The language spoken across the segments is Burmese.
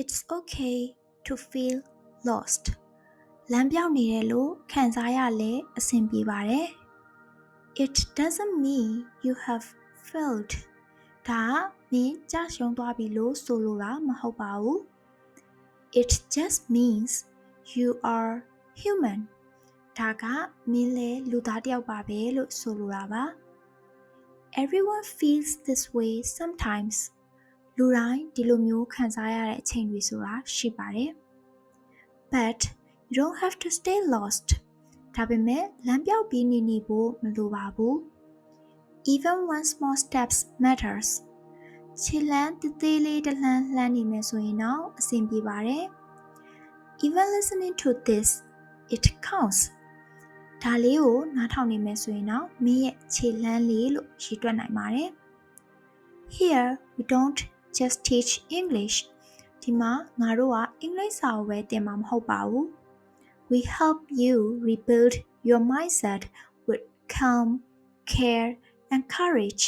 It's okay to feel lost. လမ်းပြောင်းနေတယ်လို့ခံစားရလဲအဆင်ပြေပါတယ်။ It doesn't mean you have failed. ဒါကမင်းကြာရှုံးသွားပြီလို့ဆိုလိုတာမဟုတ်ပါဘူး။ It just means you are human. ဒါကမင်းလဲလူသားတစ်ယောက်ပါပဲလို့ဆိုလိုတာပါ။ Everyone feels this way sometimes. လူတိုင်းဒီလိုမျိုးခံစားရတဲ့အချိန်တွေဆိုတာရှိပါတယ်။ But you don't have to stay lost. ဒါပေမဲ့လမ်းပြောက်ပြီးနေနေဖို့မလိုပါဘူး။ Even one small steps matters. ခြေလမ်းတသေးလေးတစ်လှမ်းလှမ်းနေမယ်ဆိုရင်တော့အဆင်ပြေပါတယ်။ Even listening to this it counts. ဒါလေးကိုနားထောင်နေမယ်ဆိုရင်တော့မင်းရဲ့ခြေလမ်းလေးလို့ရည်တွက်နိုင်ပါတယ်။ Here we don't just teach English ဒီမှာငါတို့ကအင်္ဂလိပ်စာကိုပဲသင်မှာမဟုတ်ပါဘူး We help you rebuild your mindset with calm care and courage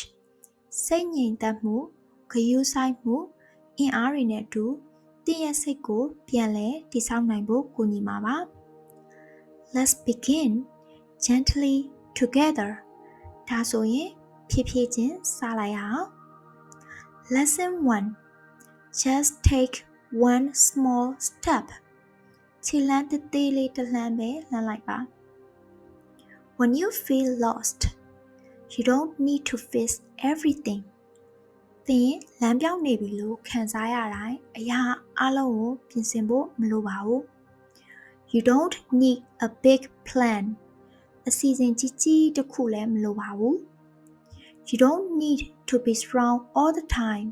စိတ်ငြိမ်သက်မှုဂရုစိုက်မှုအင်အားတွေနဲ့အတူတင့်ရဲ့စိတ်ကိုပြန်လဲတည်ဆောက်နိုင်ဖို့ကူညီမှာပါ Let's begin gently together ဒါဆိုရင်ဖြည်းဖြည်းချင်းစလိုက်အောင် Lesson 1 Just take one small step ခြေလမ်းတစ်သေးလေးတစ်လှမ်းပဲလှမ်းလိုက်ပါ When you feel lost you don't need to fix everything သင်လမ်းပြောင်းနေပြီလို့ခံစားရတိုင်းအရာအလုံးကိုပြင်ဆင်ဖို့မလိုပါဘူး You don't need a big plan အစီအစဉ်ကြီးကြီးတစ်ခုလည်းမလိုပါဘူး You don't need to be strong all the time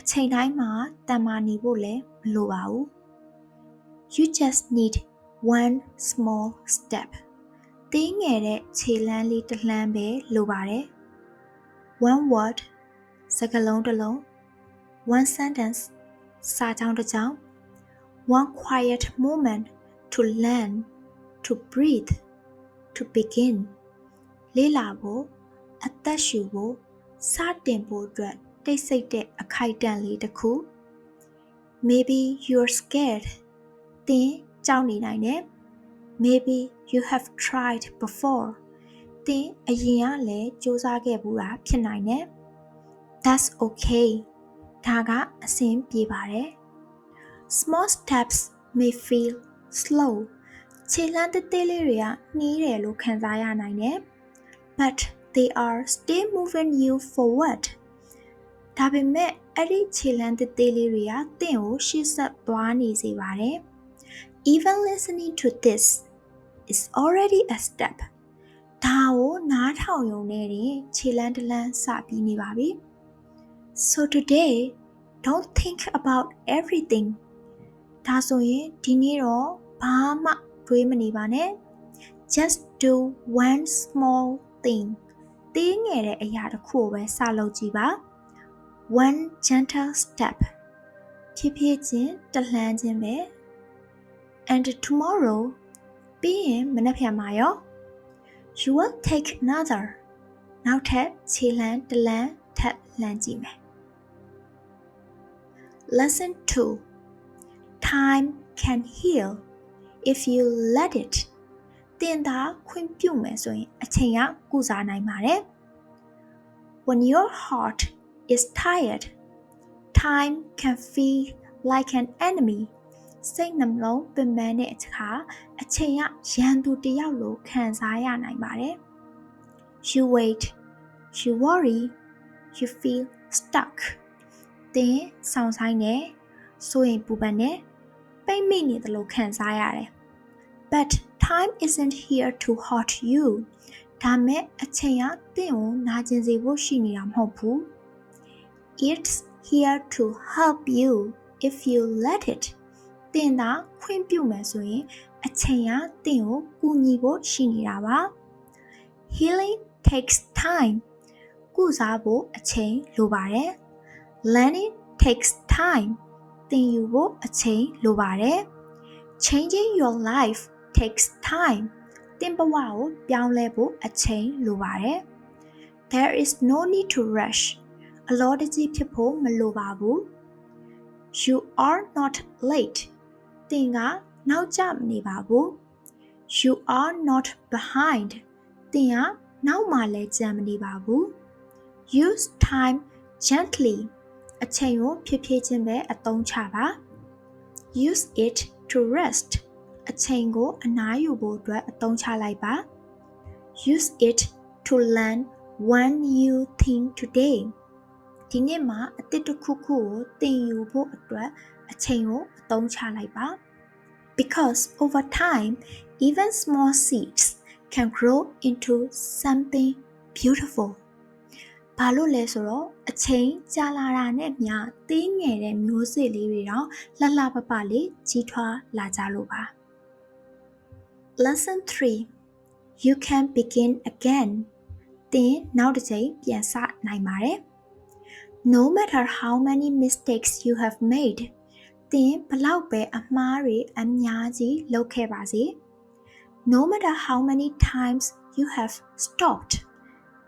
အချိန်တိုင်းမှာတန်မာနေဖို့လည်းမလိုပါဘူး You just need one small step တင်းငယ်တဲ့ခြေလမ်းလေးတစ်လှမ်းပဲလိုပါတယ် one word စကားလုံးတစ်လုံး one sentence စာကြောင်းတစ်ကြောင်း one quiet moment to learn to breathe to begin လေးလာဖို့ အသက်ရှူဖို့စတင်ဖို့အတွက်တိတ်ဆိတ်တဲ့အခိုက်အတန့်လေးတစ်ခု maybe you're scared သင်ကြောက်နေနိုင်တယ် maybe you have tried before သင်အရင်ကလည်းစူးစမ်းခဲ့ဘူးတာဖြစ်နိုင်တယ် that's okay ဒါကအဆင်ပြေပါတယ် small steps may feel slow ခြေလှမ်းသေးသေးလေးတွေကနှီးတယ်လို့ခံစားရနိုင်တယ် but they are still moving you forward ဒါပေမဲ့အဲ့ဒီခြေလှမ်းသေးသေးလေးတွေကတင့်ကိုရှေ့ဆက်သွားနေစေပါတယ် even listening to this is already a step ဒါကိုနားထောင်ရုံနဲ့တင်ခြေလမ်းတစ်လမ်းစပြီးနေပါပြီ so today don't think about everything ဒါဆိုရင်ဒီနေ့တော့ဘာမှတွေးမနေပါနဲ့ just do one small thing သေးငယ်တဲ့အရာတစ်ခုကိုပဲစလုပ်ကြည့်ပါ one gentle step ဖြည်းဖြည်းချင်းတလှမ်းခြင်းပဲ and tomorrow ပြီးရင်မနေ့ပြန်မှာရော you will take another နောက်ထပ်ခြေလှမ်းတလမ်းထပ်လှမ်းကြည့်မယ် lesson 2 time can heal if you let it တင်သာခွင့်ပြုမယ်ဆိုရင်အချိန်ကကုစားနိုင်ပါတယ် when your heart is tired time can feel like an enemy စိတ်နှလုံးပင်ပန်းတဲ့အခါအချိန်ကရန်သူတယောက်လိုခံစားရနိုင်ပါတယ် you wait you worry you feel stuck သင်ဆောင်ဆိုင်နေစိုးရင်ပူပန်နေပိတ်မိနေတယ်လို့ခံစားရတယ် but time isn't here to hurt you ဒါမဲ့အချိန်ကသင်ကိုနာကျင်စေဖို့ရှိနေတာမဟုတ်ဘူး it's here to help you if you let it သင်သာခွင့်ပြုမယ်ဆိုရင်အချိန်ကသင်ကိုကူညီဖို့ရှိနေတာပါ healing takes time ကုစားဖို့အချိန်လိုပါတယ် learning takes time သင်ယူဖို့အချိန်လိုပါတယ် changing your life takes time သင်ဘဝကိုပြောင်းလဲဖို့အချိန်လိုပါတယ် there is no need to rush အလောတကြီးဖြစ်ဖို့မလိုပါဘူး You are not late. သင်ကနောက်ကျမနေပါဘူး။ You are not behind. သင်ကနောက်မှလည်းကြံမနေပါဘူး။ Use time gently. အချိန်ကိုဖြည်းဖြည်းချင်းပဲအသုံးချပါ Use it to rest. အချိန်ကိုအနားယူဖို့အတွက်အသုံးချလိုက်ပါ Use it to learn one new thing today. ဒီနေ့မှာအသစ်တစ်ခုခုကိုသင်ယူဖို့အတွက်အချိန်ကိုအသုံးချလိုက်ပါ Because over time, even small seeds can grow into something beautiful. ဘာလို့လဲဆိုတော့အချိန်ကြာလာတာနဲ့မျှသေးငယ်တဲ့မျိုးစေ့လေးတွေတော့လှလှပပလေးကြီးထွားလာကြလို့ပါ Lesson 3 You can begin again သင်နောက်တစ်ချိန်ပြန်စနိုင်ပါတယ် No matter how many mistakes you have made သင်ဘလောက်ပဲအမှားတွေအများကြီးလုပ်ခဲ့ပါစေ No matter how many times you have stopped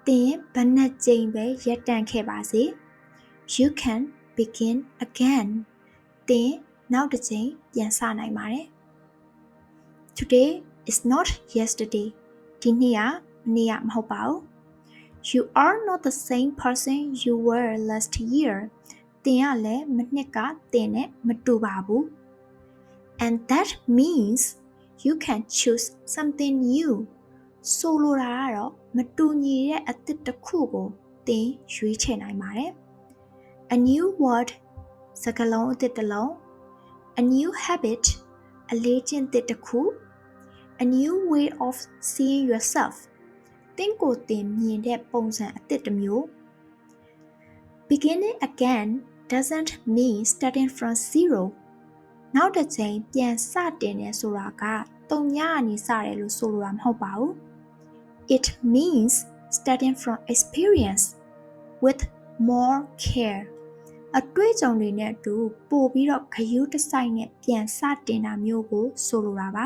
သင်ဘယ်နှကြိမ်ပဲရပ်တန့်ခဲ့ပါစေ You can begin again သင်နောက်တစ်ချိန်ပြန်စနိုင်ပါတယ် Today is not yesterday ဒီနေ့ကမနေ့ကမဟုတ်ပါဘူး You are not the same person you were last year သင်ကလည်းမနှစ်ကသင်နဲ့မတူပါဘူး And that means you can choose something new ဆိုလိုတာကတော့မတူညီတဲ့အသစ်တစ်ခုကိုသင်ရွေးချယ်နိုင်ပါတယ် A new word စကားလုံးအသစ်တစ်လုံး A new habit အလေးကျင့်သစ်တစ်ခု A new way of seeing yourself သင်ကိုယ်သင်မြင်တဲ့ပုံစံအသစ်တစ်မျိုး Beginning again doesn't mean starting from zero နောက်တစ်ချိန်ပြန်စတင်နေဆိုတာကတုံညာကနေစတယ်လို့ဆိုလိုတာမဟုတ်ပါဘူး It means starting from experience with more care အတွေ့အကြုံတွေနဲ့အတူပို့ပြီးတော့ခရူးတဆိုင်နဲ့ပြန်စတင်တာမျိုးကိုဆိုလိုတာပါ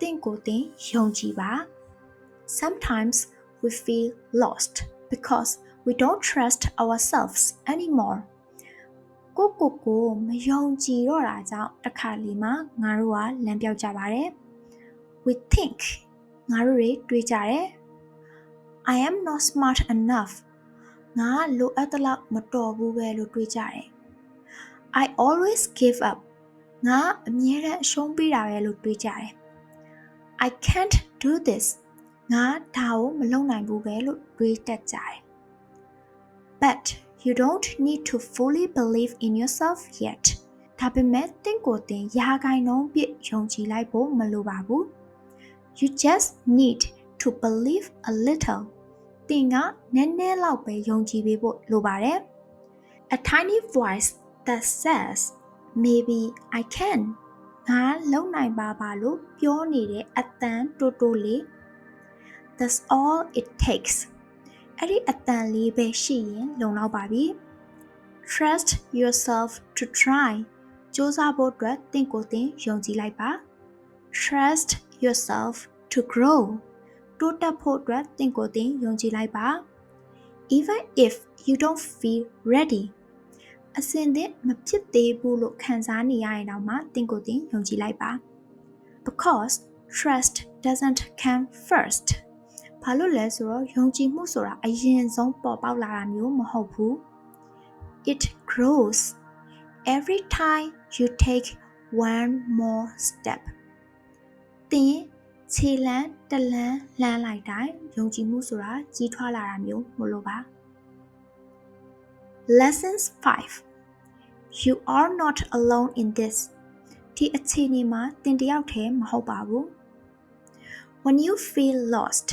သင်ကိုယ်သင်ယုံကြည်ပါ sometimes we feel lost because we don't trust ourselves anymore ကိုကိုကိုမယုံကြည်တော့တာကြောင့်တစ်ခါလီမှာငါတို့ကလမ်းပြောက်ကြပါတယ် we think ငါတို့တွေတွေးကြတယ် I am not smart enough ငါလိုအပ်သလောက်မတော်ဘူးပဲလို့တွေးကြတယ် I always give up ငါအမြဲတမ်းအရှုံးပေးတာပဲလို့တွေးကြတယ် I can't do this ငါဒါကိုမလုပ်နိုင်ဘူးပဲလို့တွေးတတ်ကြတယ် But you don't need to fully believe in yourself yet ဒါပေမဲ့တင့်ကိုယ်တင်ရာဂိုင်နှုန်းပြည့်ယုံကြည်လိုက်ဖို့မလိုပါဘူး You just need to believe a little တင်ကနည်းနည်းလောက်ပဲယုံကြည်ပေးဖို့လိုပါတယ် A tiny voice that says maybe I can ငါလုံနိုင်ပါပါလို့ပြောနေတဲ့အတန်တိုးတိုးလေး That's all it takes အဲ့ဒီအတန်လေးပဲရှိရင်လုံလောက်ပါပြီ Trust yourself to try စူးစမ်းဖို့အတွက်သင်ကိုယ်သင်ယုံကြည်လိုက်ပါ Trust yourself to grow တိုးတက်ဖို့အတွက်သင်ကိုယ်သင်ယုံကြည်လိုက်ပါ Even if you don't feel ready အစင်သင့်မဖြစ်သေးဘူးလို့ခံစားနေရရင်တော့မှသင်ကိုယ်သင်ယုံကြည်လိုက်ပါ Because trust doesn't come first ဘာလို့လဲဆိုတော့ယုံကြည်မှုဆိုတာအရင်ဆုံးပေါ်ပေါက်လာတာမျိုးမဟုတ်ဘူး It grows every time you take one more step သင်ခြေလန်းတလန်းလှမ်းလိုက်တိုင်းယုံကြည်မှုဆိုတာကြီးထွားလာတာမျိုးမလို့ပါ Lessons 5 You are not alone in this ဒီအခြေအနေမှာသင်တယောက်တည်းမဟုတ်ပါဘူး When you feel lost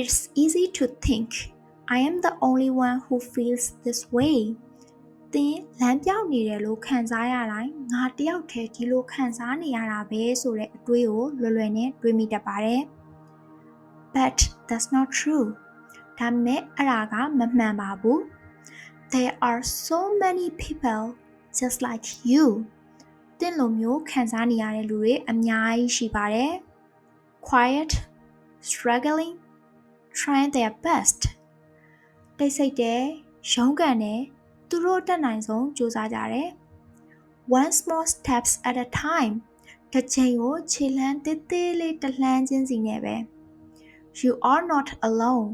it's easy to think I am the only one who feels this way သသင်လမ်းပြောင်းနေတယ်လို့ခံစားရတိုင်းငါတယောက်တည်းဒီလိုခံစားနေရတာပဲဆိုတဲ့အတွေးကိုလွယ်လွယ်နဲ့တွေးမိတတ်ပါတယ် but that's not true ဒါပေမဲ့အဲ့ဒါကမမှန်ပါဘူး there are so many people just like you သင်လိုမျိုးခံစားနေရတဲ့လူတွေအများကြီးရှိပါတယ် quiet struggling trying their best တိတ်ဆိတ်တယ်ရုန်းကန်တယ်သူတို့တက်နိုင်ဆုံးကြိုးစားကြတယ် one small steps at a time တစ်ချိန်ကိုခြေလှမ်းသေးသေးလေးတစ်လှမ်းချင်းစီနဲ့ပဲ you are not alone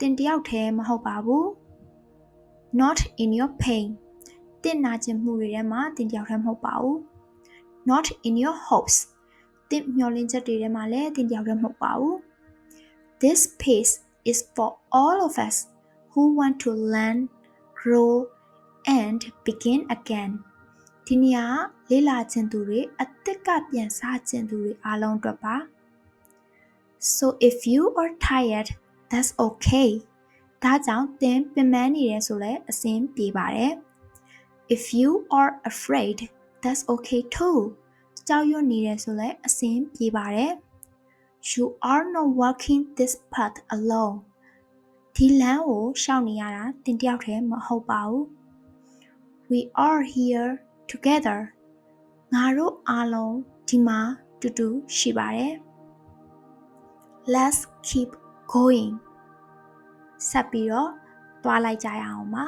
တင်တယောက်တည်းမဟုတ်ပါဘူး not in your pain တင်နာကျင်မှုတွေထဲမှာတင်တယောက်တည်းမဟုတ်ပါဘူး not in your hopes တင်မျှော်လင့်ချက်တွေထဲမှာလည်းတင်တယောက်တည်းမဟုတ်ပါဘူး this space is for all of us who want to learn grow and begin again ဒီနေရာလေးလာခြင်းသူတွေအသက်ကပြန်စားခြင်းသူတွေအားလုံးအတွက်ပါ so if you are tired that's okay ဒါကြောင့်သင်ပင်ပန်းနေတယ်ဆိုလည်းအဆင်ပြေပါတယ် if you are afraid that's okay too ကြောက်ရွံ့နေတယ်ဆိုလည်းအဆင်ပြေပါတယ် you are not walking this path alone ဒီလမ်းကိုရှောက်နေရတာသင်တယောက်တည်းမဟုတ်ပါဘူး we are here together ငါတို့အားလုံးဒီမှာတူတူရှိပါတယ် let's keep going ဆက်ပြီးတော့တွားလိုက်ကြရအောင်ပါ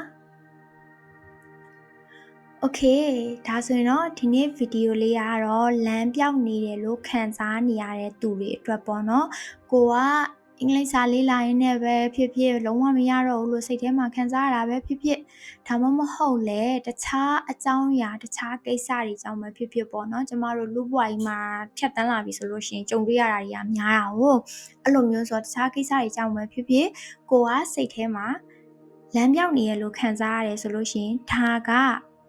Okay ဒါဆိုရင်တော့ဒီနေ့ဗီဒီယိုလေးကတော့လမ်းပြောက်နေတယ်လို့ခံစားနေရတဲ့သူတွေအတွက်ပေါ့နော်ကိုက အင်္ဂလိပ်စာလေးလာရင်းနဲ့ပဲဖြစ်ဖြစ်လုံးဝမရတော့ဘူးလို့စိတ်ထဲမှာခံစားရတာပဲဖြစ်ဖြစ်ဒါမှမဟုတ်လေတခြားအကြောင်းအရာတခြားကိစ္စတွေကြောင့်ပဲဖြစ်ဖြစ်ပေါ့နော်ကျမတို့လူ့ဘဝကြီးမှာဖြတ်တန်းလာပြီဆိုလို့ရှိရင်ကြုံတွေ့ရတာတွေကများတာဟုတ်အဲ့လိုမျိုးဆိုတော့တခြားကိစ္စတွေကြောင့်ပဲဖြစ်ဖြစ်ကိုကစိတ်ထဲမှာလမ်းပြောက်နေရလို့ခံစားရတယ်ဆိုလို့ရှိရင်ဒါက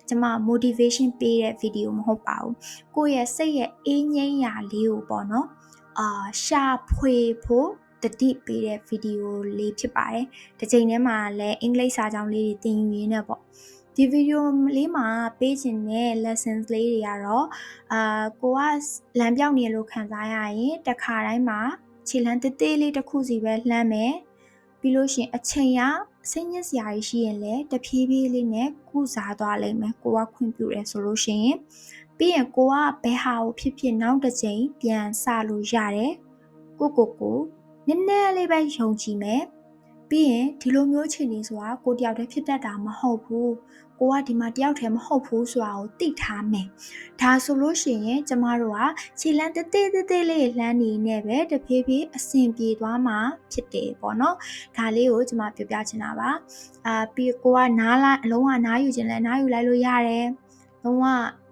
ကျမ motivation ပေးတဲ့ video မဟုတ်ပါဘူးကိုယ့်ရဲ့စိတ်ရဲ့အေးငြိမ်းရာလေးကိုပေါ့နော်အာရှာဖွေဖို့ တတိပေးတဲ့ဗီဒီယိုလေးဖြစ်ပါတယ်။ဒီချိန်ထဲမှာလည်းအင်္ဂလိပ်စာကြောင်းလေးတွေသင်ယူရင်းနဲ့ပေါ့။ဒီဗီဒီယိုလေးမှာပေးခြင်းတဲ့ lessons လေးတွေကတော့အာကိုကလမ်းပြောင်းနေလို့ခံစားရရင်တခါတိုင်းမှာခြေလမ်းသေးသေးလေးတစ်ခုစီပဲလှမ်းမယ်။ပြီးလို့ရှိရင်အချိန်ကစိတ်ညစ်စရာကြီးရှိရင်လည်းတဖြည်းဖြည်းလေးနဲ့ကုစားသွားလိမ့်မယ်။ကိုကခွင့်ပြုတယ်ဆိုလို့ရှိရင်ပြီးရင်ကိုကဘယ်ဟာကိုဖြစ်ဖြစ်နောက်တစ်ချိန်ပြန်စလို့ရတယ်။ကိုကိုကို နည်းနည်းလေးပဲယုံကြည်မယ်ပြီးရင်ဒီလိုမျိုးအခြေအနေဆိုတာကိုတယောက်တည်းဖြစ်တတ်တာမဟုတ်ဘူးကိုကဒီမှာတယောက်တည်းမဟုတ်ဘူးဆိုတာကိုသိထားမယ်ဒါဆိုလို့ရှိရင်ကျမတို့ကခြေလမ်းတေးသေးသေးလေးလှမ်းနေနဲ့ပဲတဖြည်းဖြည်းအဆင်ပြေသွားမှာဖြစ်တယ်ပေါ့နော်ဒါလေးကိုကျမပြောပြချင်တာပါအာပြီးကိုကနားလိုက်အလုံးဝနားယူခြင်းလဲနားယူလိုက်လို့ရတယ် လုံးဝ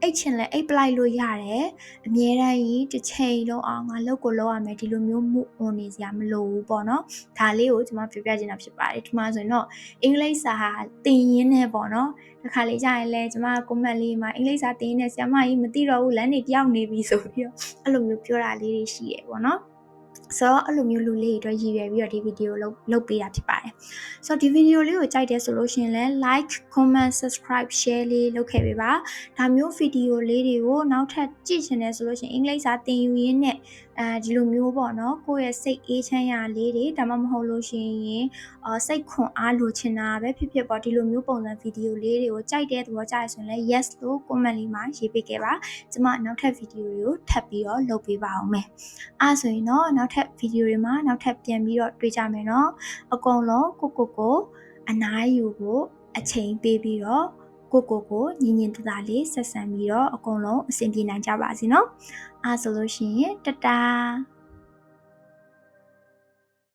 အိတ်ချင်လဲအိတ်ပလိုက်လို့ရတယ်အမြဲတမ်းကြီးတစ်ချိန်လုံးအောင်ငါလုပ်ကိုလုပ်ရမယ်ဒီလိုမျိုးမှုဝင်နေစရာမလိုဘူးပေါ့နော်ဒါလေးကိုကျွန်မပြောပြချင်တာဖြစ်ပါတယ်ဒီမှာဆိုရင်တော့အင်္ဂလိပ်စာသင်ရင်းနဲ့ပေါ့နော်တခါလေးကြာရင်လဲကျွန်မ comment လေးမှာအင်္ဂလိပ်စာသင်ရင်းနဲ့ဆရာမကြီးမသိတော့ဘူးလမ်းနေတယောက်နေပြီဆိုပြီးတော့အဲ့လိုမျိုးပြောတာလေးတွေရှိရပေါ့နော် ဆိုတော့အဲ့လိုမျိုးလူလေးတွေအတွက်ရည်ရွယ်ပြီးတော့ဒီဗီဒီယိုလုပ်လုပ်ပေးတာဖြစ်ပါတယ်။ဆိုတော့ဒီဗီဒီယိုလေးကိုကြိုက်တယ်ဆိုလို့ရှိရင်လည်း like comment subscribe share လေးလုပ်ခဲ့ပေးပါ။ဒါမျိုးဗီဒီယိုလေးတွေကိုနောက်ထပ်ကြည့်ချင်တယ်ဆိုလို့ရှိရင်အင်္ဂလိပ်စာသင်ယူရင်းနဲ့အဲဒီလိုမျိုးပေါ့နော်ကိုယ့်ရဲ့စိတ်အေးချမ်းရာလေးတွေဒါမှမဟုတ်လို့ရှိရင်အာစိတ်ခွန်အားလိုချင်တာပဲဖြစ်ဖြစ်ပေါ့ဒီလိုမျိုးပုံစံဗီဒီယိုလေးတွေကိုကြိုက်တဲ့သဘောကျရဆိုရင်လည်း yes လို့ comment လေးမှာရေးပေးခဲ့ပါကျွန်မနောက်ထပ်ဗီဒီယိုတွေကိုထပ်ပြီးတော့လုပ်ပေးပါအောင်မယ်အဲဆိုရင်တော့နောက်ထပ်ဗီဒီယိုတွေမှာနောက်ထပ်ပြန်ပြီးတော့တွေ့ကြမယ်နော်အကုန်လုံးကိုကိုကိုအနားယူဖို့အချိန်ပေးပြီးတော့ ကိုကိုကိုညီညင်တသားလေးဆက်ဆံပြီးတော့အကုန်လုံးအဆင်ပြေနိုင်ကြပါစေနော်အားဆိုလို့ရှိရင်တတား